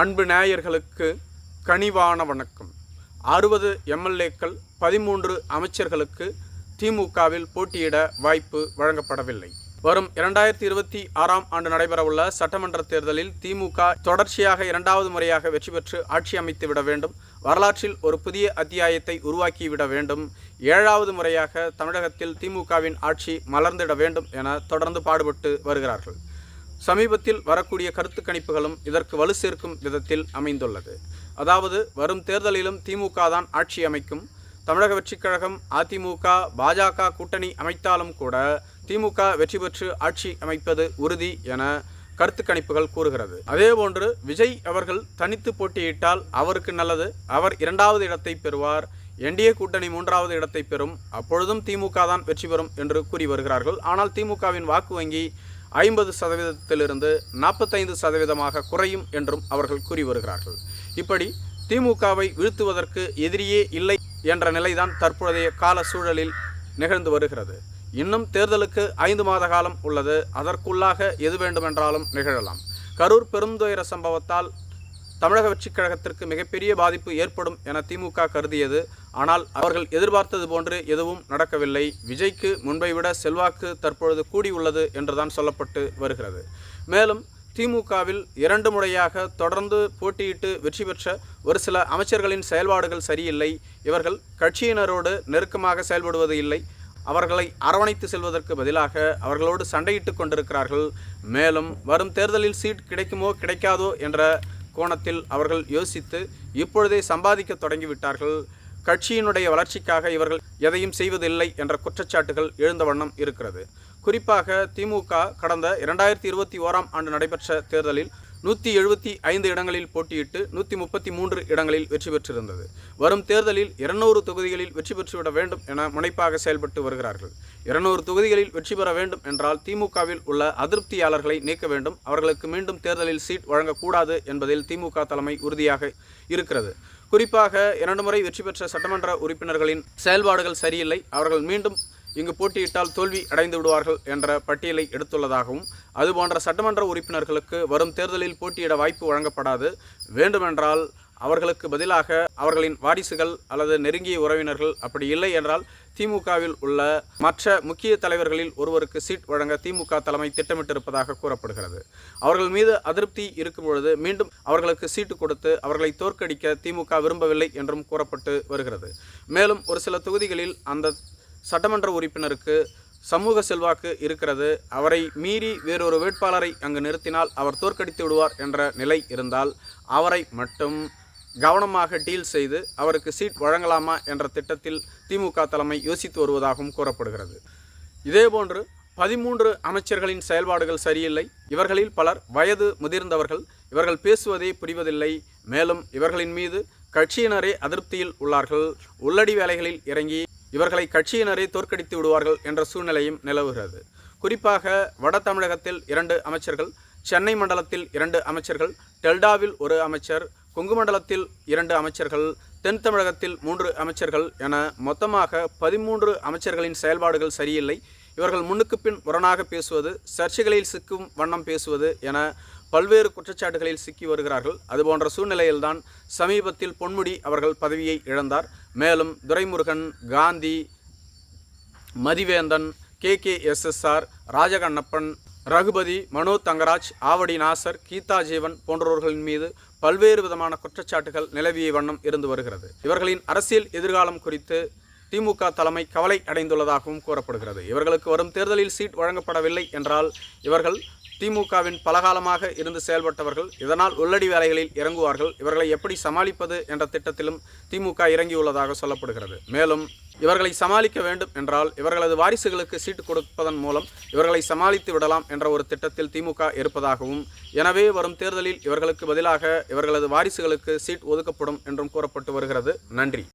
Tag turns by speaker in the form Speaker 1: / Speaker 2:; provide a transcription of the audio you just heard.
Speaker 1: அன்பு நேயர்களுக்கு கனிவான வணக்கம். அறுபது எம்எல்ஏக்கள் பதிமூன்று அமைச்சர்களுக்கு திமுகவில் போட்டியிட வாய்ப்பு வழங்கப்படவில்லை. வரும் இரண்டாயிரத்தி இருபத்தி ஆறாம் ஆண்டு நடைபெறவுள்ள சட்டமன்ற தேர்தலில் திமுக தொடர்ச்சியாக இரண்டாவது முறையாக வெற்றி பெற்று ஆட்சி அமைத்து விட வேண்டும். வரலாற்றில் ஒரு புதிய அத்தியாயத்தை உருவாக்கிவிட வேண்டும். ஏழாவது முறையாக தமிழகத்தில் திமுகவின் ஆட்சி மலர்ந்திட வேண்டும் என தொடர்ந்து பாடுபட்டு வருகிறார்கள். சமீபத்தில் வரக்கூடிய கருத்து கணிப்புகளும் இதற்கு வலு சேர்க்கும் விதத்தில் அமைந்துள்ளது. அதாவது வரும் தேர்தலிலும் திமுக தான் ஆட்சி அமைக்கும். தமிழக வெற்றிக் கழகம் அதிமுக பாஜக கூட்டணி அமைத்தாலும் கூட திமுக வெற்றி பெற்று ஆட்சி அமைப்பது உறுதி என கருத்து கணிப்புகள் கூறுகிறது அதேபோன்று விஜய் அவர்கள் தனித்து போட்டியிட்டால் அவருக்கு நல்லது. அவர் இரண்டாவது இடத்தை பெறுவார். என்டிஏ கூட்டணி மூன்றாவது இடத்தை பெறும். அப்பொழுதும் திமுக தான் வெற்றி பெறும் என்று கூறி வருகிறார்கள். ஆனால் திமுகவின் வாக்கு வங்கி ஐம்பது சதவீதத்திலிருந்து நாற்பத்தைந்து சதவீதமாக குறையும் என்றும் அவர்கள் கூறி வருகிறார்கள். இப்படி திமுகவை வீழ்த்துவதற்கு எதிரியே இல்லை என்ற நிலைதான் தற்போதைய கால சூழலில் நிகழ்ந்து வருகிறது. இன்னும் தேர்தலுக்கு ஐந்து மாத காலம் உள்ளது. அதற்குள்ளாக எது வேண்டுமென்றாலும் நிகழலாம். கரூர் பெருந்துயர சம்பவத்தால் தமிழக வெற்றிக் கழகத்திற்கு மிகப்பெரிய பாதிப்பு ஏற்படும் என திமுக கருதியது ஆனால் அவர்கள் எதிர்பார்த்தது போன்று எதுவும் நடக்கவில்லை. விஜய்க்கு முன்பை விட செல்வாக்கு தற்பொழுது கூடியுள்ளது என்றுதான் சொல்லப்பட்டு வருகிறது. மேலும் திமுகவில் இரண்டு முறையாக தொடர்ந்து போட்டியிட்டு வெற்றி பெற்ற ஒரு சில அமைச்சர்களின் செயல்பாடுகள் சரியில்லை. இவர்கள் கட்சியினரோடு நெருக்கமாக செயல்படுவது இல்லை. அவர்களை அரவணைத்து செல்வதற்கு பதிலாக அவர்களோடு சண்டையிட்டு கொண்டிருக்கிறார்கள். மேலும் வரும் தேர்தலில் சீட் கிடைக்குமோ கிடைக்காதோ என்ற கோணத்தில் அவர்கள் யோசித்து இப்பொழுதே சம்பாதிக்க தொடங்கிவிட்டார்கள். கட்சியினுடைய வளர்ச்சிக்காக இவர்கள் எதையும் செய்வதில்லை என்ற குற்றச்சாட்டுகள் எழுந்த வண்ணம் இருக்கிறது. குறிப்பாக திமுக கடந்த இரண்டாயிரத்தி இருபத்தி ஓராம் ஆண்டு நடைபெற்ற தேர்தலில் நூற்றி எழுபத்தி ஐந்து இடங்களில் போட்டியிட்டு நூற்றி முப்பத்தி மூன்று இடங்களில் வெற்றி பெற்றிருந்தது. வரும் தேர்தலில் இருநூறு தொகுதிகளில் வெற்றி பெற்றுவிட வேண்டும் என முனைப்பாக செயல்பட்டு வருகிறார்கள். இருநூறு தொகுதிகளில் வெற்றி பெற வேண்டும் என்றால் திமுகவில் உள்ள அதிருப்தியாளர்களை நீக்க வேண்டும். அவர்களுக்கு மீண்டும் தேர்தலில் சீட் வழங்கக்கூடாது என்பதில் திமுக தலைமை உறுதியாக இருக்கிறது. குறிப்பாக இரண்டு முறை வெற்றி பெற்ற சட்டமன்ற உறுப்பினர்களின் செயல்பாடுகள் சரியில்லை. அவர்கள் மீண்டும் இங்கு போட்டியிட்டால் தோல்வி அடைந்து விடுவார்கள் என்ற பட்டியலை எடுத்துள்ளதாகவும் அதுபோன்ற சட்டமன்ற உறுப்பினர்களுக்கு வரும் தேர்தலில் போட்டியிட வாய்ப்பு வழங்கப்படாது. வேண்டுமென்றால் அவர்களுக்கு பதிலாக அவர்களின் வாரிசுகள் அல்லது நெருங்கிய உறவினர்கள் அப்படி இல்லை என்றால் திமுகவில் உள்ள மற்ற முக்கிய தலைவர்களில் ஒருவருக்கு சீட் வழங்க திமுக தலைமை திட்டமிட்டிருப்பதாக கூறப்படுகிறது. அவர்கள் மீது அதிருப்தி இருக்கும் பொழுது மீண்டும் அவர்களுக்கு சீட்டு கொடுத்து அவர்களை தோற்கடிக்க திமுக விரும்பவில்லை என்றும் கூறப்பட்டு வருகிறது. மேலும் ஒரு சில தொகுதிகளில் அந்த சட்டமன்ற உறுப்பினருக்கு சமூக செல்வாக்கு இருக்கிறது. அவரை மீறி வேறொரு வேட்பாளரை அங்கு நிறுத்தினால் அவர் தோற்கடித்து விடுவார் என்ற நிலை இருந்தால் அவரை மட்டும் கவனமாக டீல் செய்து அவருக்கு சீட் வழங்கலாமா என்ற திட்டத்தில் திமுக தலைமை யோசித்து வருவதாகவும் கூறப்படுகிறது. இதேபோன்று பதிமூன்று அமைச்சர்களின் செயல்பாடுகள் சரியில்லை. இவர்களில் பலர் வயது முதிர்ந்தவர்கள். இவர்கள் பேசுவதே புரிவதில்லை. மேலும் இவர்களின் மீது கட்சியினரே அதிருப்தியில் உள்ளார்கள். உள்ளடி வேலைகளில் இறங்கி இவர்களை கட்சியினரே தோற்கடித்து விடுவார்கள் என்ற சூழ்நிலையும் நிலவுகிறது. குறிப்பாக வட தமிழகத்தில் இரண்டு அமைச்சர்கள் சென்னை மண்டலத்தில் இரண்டு அமைச்சர்கள் டெல்டாவில் ஒரு அமைச்சர் கொங்கு மண்டலத்தில் இரண்டு அமைச்சர்கள் தென் தமிழகத்தில் மூன்று அமைச்சர்கள் என மொத்தமாக பதிமூன்று அமைச்சர்களின் செயல்பாடுகள் சரியில்லை. இவர்கள் முன்னுக்கு பின் முரணாக பேசுவது சர்ச்சைகளில் சிக்கும் வண்ணம் பேசுவது என பல்வேறு குற்றச்சாட்டுகளில் சிக்கி வருகிறார்கள். அதுபோன்ற சூழ்நிலையில்தான் சமீபத்தில் பொன்முடி அவர்கள் பதவியை இழந்தார். மேலும் Duraimurugan Gandhi Mathiventhan K K SSR Rajakannappan Ragupathi Mano Thangaraj Avadi Nasar Geetha Jeevan போன்றவர்களின் மீது பல்வேறு விதமான குற்றச்சாட்டுகள் நிலவிய வண்ணம் இருந்து வருகிறது. இவர்களின் அரசியல் எதிர்காலம் குறித்து திமுக தலைமை கவலை அடைந்துள்ளதாகவும் கூறப்படுகிறது. இவர்களுக்கு வரும் தேர்தலில் சீட் வழங்கப்படவில்லை என்றால் இவர்கள் திமுகவின் பலகாலமாக இருந்து செயல்பட்டவர்கள் இதனால் உள்ளடி வேலைகளில் இறங்குவார்கள். இவர்களை எப்படி சமாளிப்பது என்ற திட்டத்திலும் திமுக இறங்கியுள்ளதாக சொல்லப்படுகிறது. மேலும் இவர்களை சமாளிக்க வேண்டும் என்றால் இவர்களது வாரிசுகளுக்கு சீட்டு கொடுப்பதன் மூலம் இவர்களை சமாளித்து விடலாம் என்ற ஒரு திட்டத்தில் திமுக இருப்பதாகவும் எனவே வரும் தேர்தலில் இவர்களுக்கு பதிலாக இவர்களது வாரிசுகளுக்கு சீட் ஒதுக்கப்படும் என்றும் கூறப்பட்டு வருகிறது. நன்றி.